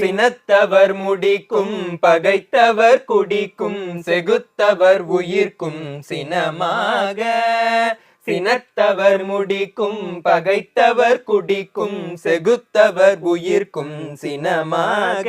சினத்தவர் முடிக்கும் பகைத்தவர் குடிக்கும் செகுத்தவர் உயிர்க்கும் சினமாக. சினத்தவர் முடிக்கும் பகைத்தவர் குடிக்கும் செகுத்தவர் உயிர்க்கும் சினமாக.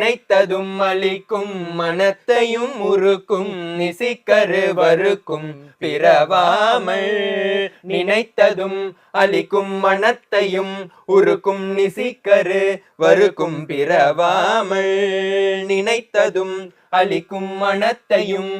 நினைத்ததும் அளிக்கும் மனத்தையும் உருக்கும் நிசிக்கரு நிசிக்கருவருக்கும் பிறவாமல் நினைத்ததும் அளிக்கும் மனத்தையும் உருக்கும் நிசிக்கரு வருக்கும் பிறவாமல் நினைத்ததும் அளிக்கும் மனத்தையும்